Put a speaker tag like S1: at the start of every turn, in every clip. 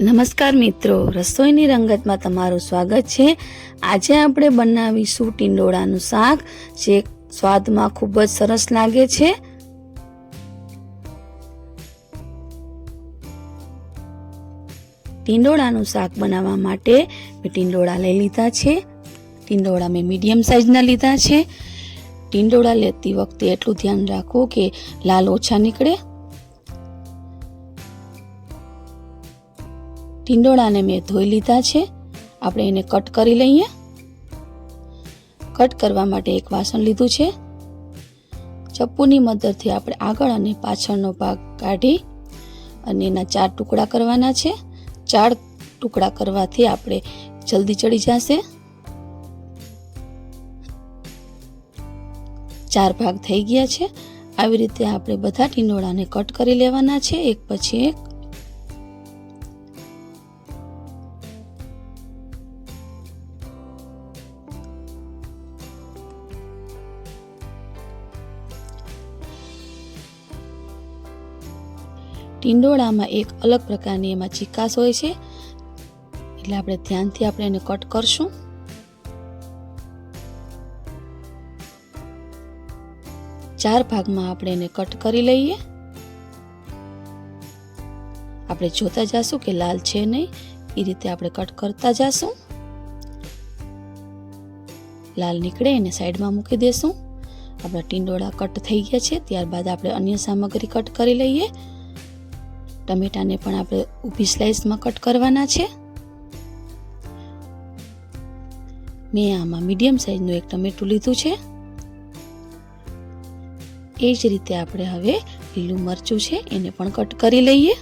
S1: નમસ્કાર મિત્રો, રસોઈની રંગતમાં તમારું સ્વાગત છે. આજે આપણે બનાવીશું ટીંડોળાનું શાક, જે સ્વાદમાં ખૂબ જ સરસ લાગે છે. ટીંડોળાનું શાક બનાવવા માટે મેં ટીંડોળા લઈ લીધા છે. ટીંડોળા મેં મીડિયમ સાઇઝના લીધા છે. ટીંડોળા લેતી વખતે એટલું ધ્યાન રાખો કે લાલ ઓછા નીકળે. ટીંડોળાને મેં ધોઈ લીધા છે. આપણે એને કટ કરી લઈએ. કટ કરવા માટે એક વાસણ લીધું છે. ચપ્પુની મદદથી આપણે આગળ અને પાછળનો ભાગ કાઢી અને એના ચાર ટુકડા કરવાના છે. ચાર ટુકડા કરવાથી આપણે જલ્દી ચડી જશે. ચાર ભાગ થઈ ગયા છે. આવી રીતે આપણે બધા ટીંડોળાને કટ કરી લેવાના છે. એક પછી એક. ટીંડોળામાં એક અલગ પ્રકારની એમાં ચીકાસ હોય છે. એટલે આપણે ધ્યાનથી આપણે એને કટ કરશું. ચાર ભાગમાં આપણે એને કટ કરી લઈએ. આપણે જોતા જાશું કે લાલ છે નહીં. એ રીતે આપણે કટ કરતા જાશું. લાલ નીકળે એને સાઈડમાં મૂકી દેશું. આપણા ટીંડોળા કટ થઈ ગયા છે. ત્યારબાદ આપણે અન્ય સામગ્રી કટ કરી લઈએ. ટમેટાને પણ આપણે ઊભી સ્લાઇસમાં કટ કરવાના છે. મેં આમાં મીડિયમ સાઇઝનું એક ટમેટું લીધું છે. એ જ રીતે આપણે હવે લીલું મરચું છે, એને પણ કટ કરી લઈએ.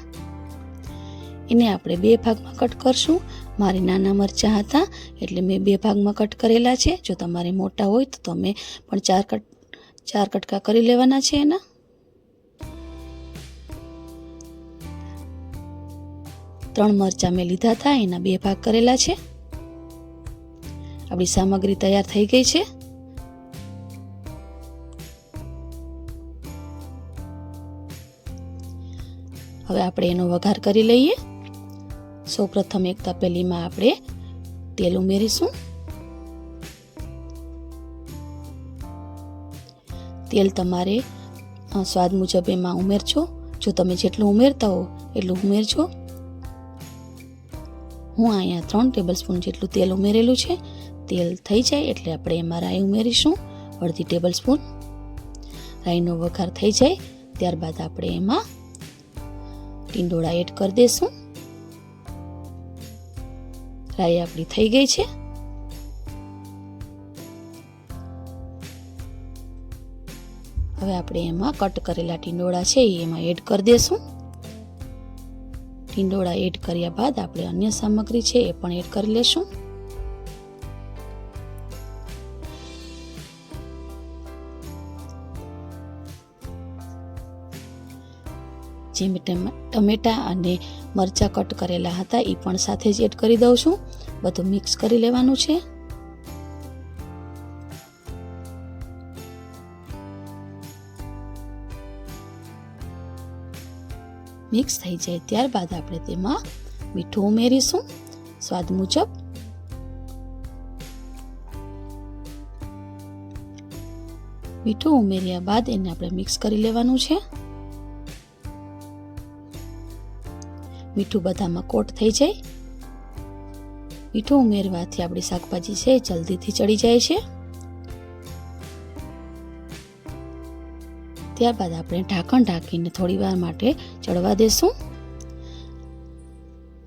S1: એને આપણે બે ભાગમાં કટ કરશું. મારે નાના મરચાં હતા, એટલે મેં બે ભાગમાં કટ કરેલા છે. જો તમારે મોટા હોય તો તમે પણ ચાર કટ ચાર કટકા કરી લેવાના છે એના. ત્રણ મરચાં મેં લીધા હતા, એના બે ભાગ કરેલા છે. આપણી સામગ્રી તૈયાર થઈ ગઈ છે. હવે આપણે એનો વઘાર કરી લઈએ. સૌપ્રથમ એક તપેલીમાં આપણે તેલ ઉમેરીશું. તેલ તમારે સ્વાદ મુજબ એમાં ઉમેરજો. જો તમે જેટલું ઉમેરતા હો, એટલું ઉમેરજો. હું અહીંયા ત્રણ ટેબલ સ્પૂન જેટલું તેલ ઉમેરેલું છે. તેલ થઈ જાય એટલે આપણે એમાં રાઈ ઉમેરીશું. અડધી ટેબલ સ્પૂન રાઈનો વઘાર થઈ જાય. ત્યારબાદ આપણે એમાં ટીંડોળા એડ કરી દઈશું રાઈ આપણી થઈ ગઈ છે. હવે આપણે એમાં કટ કરેલા ટીંડોળા છે એ એમાં એડ કરી દઈશું ટીંડોળા એડ કર્યા બાદ આપણે અન્ય સામગ્રી છે એ પણ એડ કરી લેશું. જે મેં ટમેટા અને મરચાં કટ કરેલા હતા એ પણ સાથે જ એડ કરી દઉં છું. બધું મિક્સ કરી લેવાનું છે. મિક્સ થઈ જાય ત્યારબાદ આપણે તેમાં મીઠું ઉમેરીશું. સ્વાદ મુજબ મીઠું ઉમેર્યા બાદ એને આપણે મિક્સ કરી લેવાનું છે. મીઠું બધામાં કોટ થઈ જાય. મીઠું ઉમેરવાથી આપણી શાકભાજી છે જલ્દીથી ચડી જાય છે. ત્યારબાદ આપણે ઢાંકણ ઢાંકીને થોડીવાર માટે ચડવા દેશું.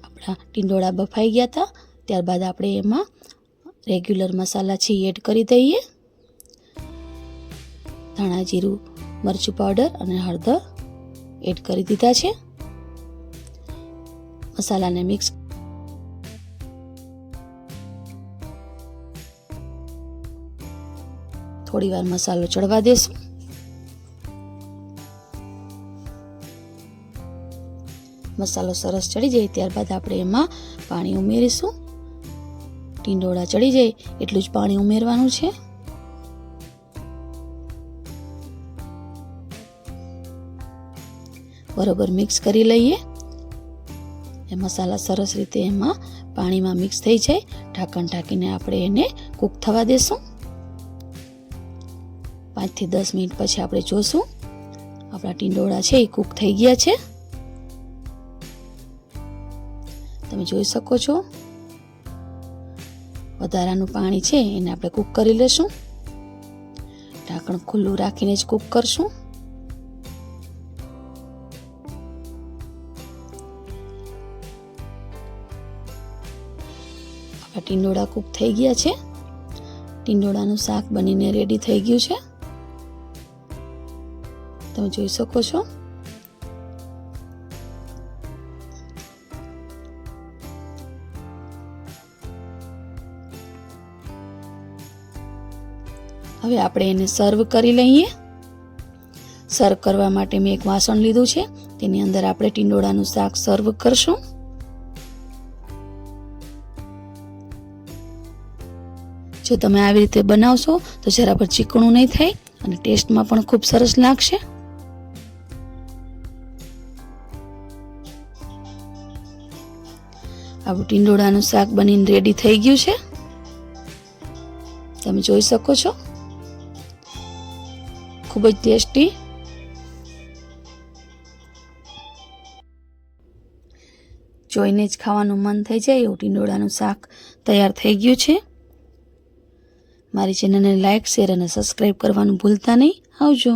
S1: આપણા ટીંડોળા બફાઈ ગયા હતા ત્યારબાદ આપણે એમાં રેગ્યુલર મસાલા છે એડ કરી દઈએ. ધાણા, જીરું, મરચું પાવડર અને હળદર એડ કરી દીધા છે. મસાલાને મિક્સ થોડી વાર મસાલો ચડવા દેશું. મસાલો સરસ ચડી જાય ત્યારબાદ આપણે એમાં પાણી ઉમેરીશું. ટીંડોળા ચડી જાય એટલું જ પાણી ઉમેરવાનું છે. બરોબર મિક્સ કરી લઈએ. એ મસાલા સરસ રીતે એમાં પાણીમાં મિક્સ થઈ જાય. ઢાંકણ ઢાંકીને આપણે એને કૂક થવા દેશું. પાંચથી દસ મિનિટ પછી આપણે જોશું. આપણા ટીંડોળા છે એ કૂક થઈ ગયા છે. તમે જોઈ શકો છો. વધારાનું પાણી છે એને આપણે કૂક કરી લેશું. ઢાંકણ ખુલ્લું રાખીને જ કૂક કરશું. આપણા ટીંડોળા કૂક થઈ ગયા છે. ટીંડોળાનું શાક બનીને રેડી થઈ ગયું છે. તમે જોઈ શકો છો. હવે આપણે એને સર્વ કરી લઈએ. સર્વ કરવા માટે મેં એક વાસણ લીધું છે. તેની અંદર આપણે ટીંડોળાનું શાક સર્વ કરશું. જો તમે આવી રીતે બનાવશો તો જરા પર ચીકણું નહીં થાય અને ટેસ્ટમાં પણ ખૂબ સરસ લાગશે. આપણું ટીંડોળાનું શાક બનીને રેડી થઈ ગયું છે. તમે જોઈ શકો છો. ખૂબ જ ટેસ્ટી. જોઈને જ ખાવાનું મન થઈ જાય એવું ટીંડોળાનું શાક તૈયાર થઈ ગયું છે. મારી ચેનલને લાઇક શેર અને સબસ્ક્રાઈબ કરવાનું ભૂલતા નહીં. આવજો.